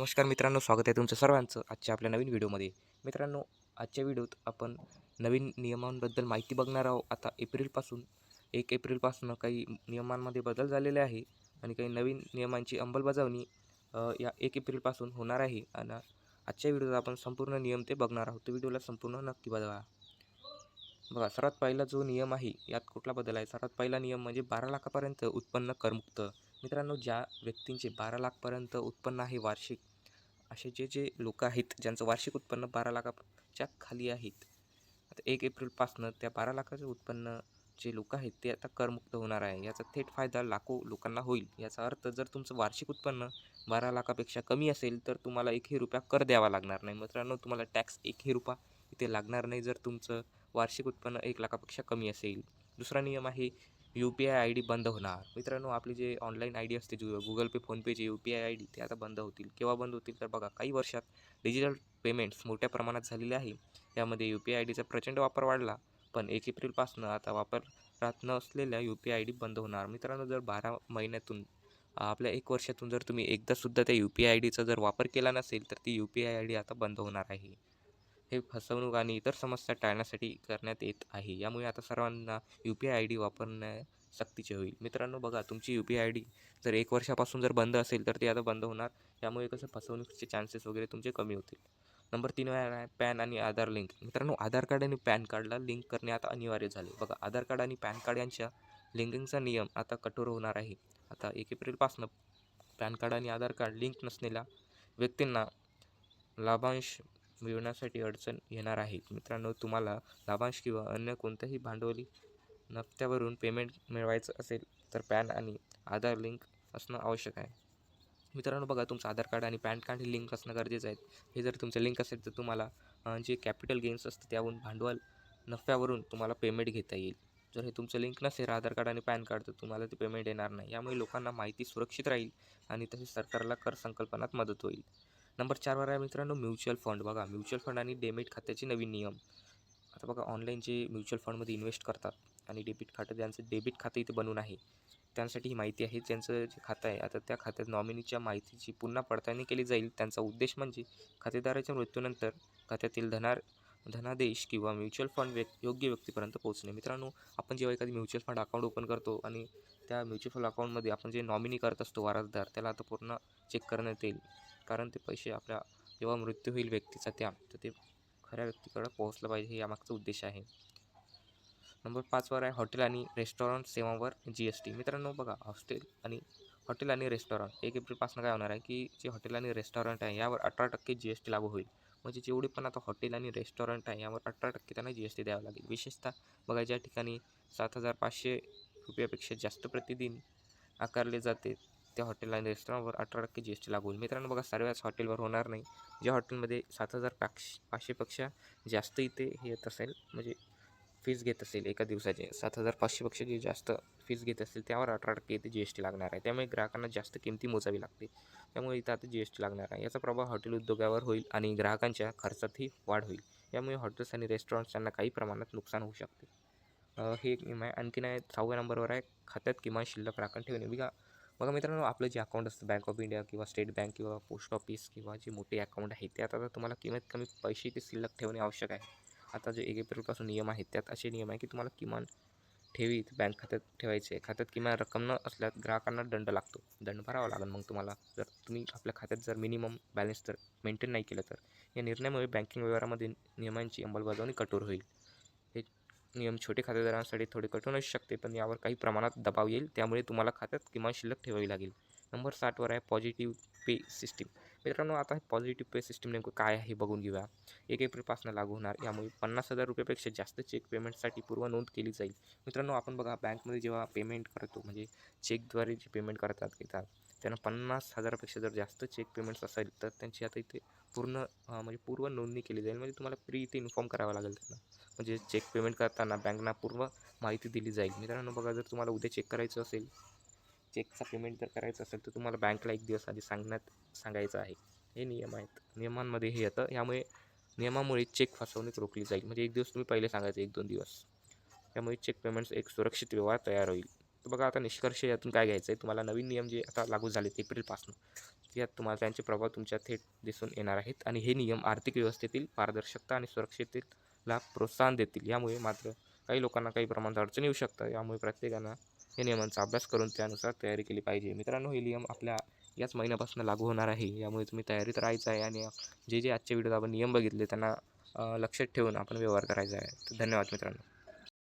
नमस्कार मित्रांनो स्वागत आहे तुमचं सर्वांचं आजच्या आपल्या नवीन व्हिडिओमध्ये. मित्रांनो आजच्या व्हिडिओत आपण नवीन नियमांबद्दल माहिती बघणार आहोत. आता एप्रिलपासून एक एप्रिलपासून काही नियमांमध्ये बदल झालेले आहे आणि काही नवीन नियमांची अंमलबजावणी या एक एप्रिलपासून होणार आहे. आणि आजच्या व्हिडिओत आपण संपूर्ण नियम ते बघणार आहोत. व्हिडिओला संपूर्ण नक्की बघा. बघा सर्वात पहिला जो नियम आहे यात कुठला बदल आहे? सर्वात पहिला नियम म्हणजे बारा लाखापर्यंत उत्पन्न करमुक्त. मित्रांनो ज्या व्यक्तींचे बारा लाखपर्यंत उत्पन्न आहे वार्षिक असे जे जे लोक आहेत ज्यांचं वार्षिक उत्पन्न बारा लाखाच्या खाली आहेत आता एक एप्रिलपासनं त्या बारा लाखाचं उत्पन्न जे लोक आहेत ते आता करमुक्त होणार आहे. याचा थेट फायदा लाखो लोकांना होईल. याचा अर्थ जर तुमचं वार्षिक उत्पन्न बारा लाखापेक्षा कमी असेल तर तुम्हाला एकही रुपया कर द्यावा लागणार नाही. मित्रांनो तुम्हाला टॅक्स एकही रुपया इथे लागणार नाही जर तुमचं वार्षिक उत्पन्न एक लाखापेक्षा कमी असेल. दुसरा नियम आहे U P I I D बंद होणार. मित्रांनो आपली जे ऑनलाईन आय डी असते जु Google pay फोनपेचे U P I I D ते आता बंद होतील. केव्हा बंद होतील तर बघा काही वर्षात डिजिटल पेमेंट्स मोठ्या प्रमाणात झालेले आहे. यामध्ये यू पी आय आय डीचा प्रचंड वापर वाढला पण एक एप्रिलपासून आता वापरात नसलेल्या यू पी आय डी बंद होणार. मित्रांनो जर बारा महिन्यातून आपल्या एक वर्षातून जर तुम्ही एकदासुद्धा त्या यू पी आय आय डीचा जर वापर केला नसेल तर ती U P I I D आता बंद होणार आहे. हे फसवणूक आणि इतर समस्या टाळण्यासाठी करण्यात येत आहे. यामुळे आता सर्वांना U P I I D वापरण्या सक्तीचे होईल. मित्रांनो बघा तुमची U P I I D जर एक वर्षापासून जर बंद असेल तर ती आता बंद होणार. यामुळे कसं फसवणुकीचे चान्सेस वगैरे तुमचे कमी होतील. नंबर तीन आहे पॅन आणि आधार लिंक. मित्रांनो आधार कार्ड आणि पॅन कार्डला लिंक करणे आता अनिवार्य झाले. बघा आधार कार्ड आणि पॅन कार्ड यांच्या लिंकिंगचा नियम आता कठोर होणार आहे. आता एक एप्रिलपासून पॅन कार्ड आणि आधार कार्ड लिंक नसलेल्या व्यक्तींना लाभांश मिळवण्यासाठी अडचण येणार आहे. मित्रांनो तुम्हाला लाभांश किंवा अन्य कोणत्याही भांडवली नफ्त्यावरून पेमेंट मिळवायचं असेल तर पॅन आणि आधार लिंक असणं आवश्यक आहे. मित्रांनो बघा तुमचं आधार कार्ड आणि पॅन कार्ड हे लिंक असणं गरजेचं आहे. हे जर तुमचं लिंक असेल तर तुम्हाला जे कॅपिटल गेन्स असतं त्याहून भांडवल नफ्यावरून तुम्हाला पेमेंट घेता येईल. जर हे तुमचं लिंक नसेल आधार कार्ड आणि पॅन कार्ड तर तुम्हाला ते पेमेंट येणार नाही. यामुळे लोकांना माहिती सुरक्षित राहील आणि तसेच सरकारला कर संकल्पनात मदत होईल. नंबर चारवर आहे मित्रांनो म्युच्युअल फंड. बघा म्युच्युअल फंड आणि डेबिट खात्याचे नवीन नियम. आता बघा ऑनलाईन जे म्युच्युअल फंडमध्ये इन्व्हेस्ट करतात आणि डेबिट खातं ज्यांचं डेबिट खातं इथे बनून आहे त्यांसाठी ही माहिती आहे. ज्यांचं जे खातं आहे आता त्या खात्यात नॉमिनीच्या माहितीची पुन्हा पडताळणी केली जाईल. त्यांचा उद्देश म्हणजे खातेदाराच्या मृत्यूनंतर खात्यातील धनार धनादेश किंवा म्युच्युअल फंड व्यक् योग्य व्यक्तीपर्यंत पोहोचणे. मित्रांनो आपण जेव्हा एखादी म्युच्युअल फंड अकाउंट ओपन करतो आणि त्या म्युच्युअल फंड अकाउंटमध्ये आपण जे नॉमिनी करत असतो वारसदार त्याला आता पूर्ण चेक करण्यात येईल. कारण ते पैसे आपल्या जेव्हा मृत्यू होईल व्यक्तीचा त्या तर ते खऱ्या व्यक्तीकडे पोहोचलं पाहिजे हे यामागचा उद्देश आहे. नंबर पाचवर आहे हॉटेल आणि रेस्टॉरंट सेवांवर जी एस टी मित्रांनो बघा हॉस्टेल आणि हॉटेल आणि रेस्टॉरंट. एक एप्रिलपासून काय होणार आहे की जे हॉटेल आणि रेस्टॉरंट आहे यावर अठरा टक्के जी एस टी लागू होईल. म्हणजे जेवढे पण आता हॉटेल आणि रेस्टॉरंट आहे यावर अठरा टक्के त्यांना जी एस टी द्यावं लागेल. विशेषतः बघा ज्या ठिकाणी सात हजार पाचशे रुपयापेक्षा जास्त प्रतिदिन आकारले जाते त्या हॉटेल आणि रेस्टॉरंटवर अठरा टक्के जी एस टी लागू होईल. मित्रांनो बघा सर्वच हॉटेलवर होणार नाही. ज्या हॉटेलमध्ये सात हजार पाचशे पाचशेपेक्षा जास्त इथे हे येत असेल म्हणजे फीज घेत असेल एका दिवसाचे. सात हजार पाचशेपेक्षा जे जास्त फीज घेत असेल त्यावर अठरा टक्के इथे जी एस टी लागणार आहे. त्यामुळे ग्राहकांना जास्त किमती मोजावी लागते. त्यामुळे इथं आता जी एस टी लागणार आहे. याचा प्रभाव हॉटेल उद्योगावर होईल आणि ग्राहकांच्या खर्चातही वाढ होईल. यामुळे हॉटेल्स आणि रेस्टॉरंट्स यांना काही प्रमाणात नुकसान होऊ शकते. हे एक नियम आहे. आणखीन आहे सहाव्या नंबरवर आहे खात्यात किमान शिल्लक राखण ठेवणे. बघा बघा मित्रांनो आपलं जे अकाउंट असतं बँक ऑफ इंडिया किंवा स्टेट बँक किंवा पोस्ट ऑफिस किंवा जे मोठे अकाउंट आहे त्यात आता तुम्हाला कमीत कमी पैसे ते शिल्लक ठेवणे आवश्यक आहे. आता जे एक एप्रिलपासून नियम आहेत त्यात असे नियम आहे की तुम्हाला किमान ठेवीत बँक खात्यात ठेवायचे. आहे खात्यात किमान रक्कम न असल्यास ग्राहकांना दंड लागतो. दंड भरावा लागेल मग तुम्हाला. जर तुम्ही आपल्या खात्यात जर मिनिमम बॅलन्स जर मेंटेन नाही केलं तर. या निर्णयामुळे बँकिंग व्यवहारामध्ये नियमांची अंमलबजावणी कठोर होईल. हे नियम छोटे खातेदारांसाठी थोडे कठोर असू शकते पण यावर काही प्रमाणात दबाव येईल. त्यामुळे तुम्हाला खात्यात किमान शिल्लक ठेवावी लागेल. नंबर साठवर आहे पॉझिटिव्ह पे सिस्टीम मित्रांनो आता हे पॉझिटिव्ह पे सिस्टीम नेमकं काय आहे हे बघून घेऊया. एक एप्रिलपासून लागू होणार. यामुळे पन्नास हजार रुपयापेक्षा जास्त चेक पेमेंटसाठी पूर्व नोंद केली जाईल. मित्रांनो आपण बघा बँकमध्ये जेव्हा पेमेंट करतो म्हणजे चेकद्वारे जे पेमेंट करतात घेतात त्यांना पन्नास हजारापेक्षा जर जास्त चेक पेमेंट्स असेल तर त्यांची आता इथे पूर्ण म्हणजे पूर्व नोंदणी केली जाईल. म्हणजे तुम्हाला प्री इथे इन्फॉर्म करावं लागेल त्यांना. म्हणजे चेक पेमेंट करताना बँकना पूर्व माहिती दिली जाईल. मित्रांनो बघा जर तुम्हाला उद्या चेक करायचं असेल चेकचा पेमेंट जर करायचं असेल तर तुम्हाला बँकला एक दिवस आधी सांगण्यात सांगायचं आहे. हे नियम आहेत. नियमांमध्ये हे येतं. यामुळे नियमामुळे चेक फसवणूक रोखली जाईल. म्हणजे एक दिवस तुम्ही पहिले सांगायचं एक दोन दिवस. त्यामुळे चेक पेमेंट्स एक सुरक्षित व्यवहार तयार होईल. तर बघा आता निष्कर्ष यातून काय घ्यायचं आहे तुम्हाला नवीन नियम जे आता लागू झालेत एप्रिलपासून यात तुम्हाला त्यांचे प्रभाव तुमच्या थेट दिसून येणार आहेत. आणि हे नियम आर्थिक व्यवस्थेतील पारदर्शकता आणि सुरक्षिततेला प्रोत्साहन देतील. यामुळे मात्र काही लोकांना काही प्रमाणात अडचणी येऊ शकतात. यामुळे प्रत्येकानं या नियमांचा अभ्यास करून त्यानुसार तयारी केली पाहिजे. मित्रांनो हे नियम आपल्या याच महिन्यापासून लागू होणार आहे. यामुळे तुम्ही तयारीत राहायचं आहे आणि जे जे आजच्या व्हिडिओत आपण नियम बघितले त्यांना लक्षात ठेवून आपण व्यवहार करायचा आहे. धन्यवाद मित्रांनो.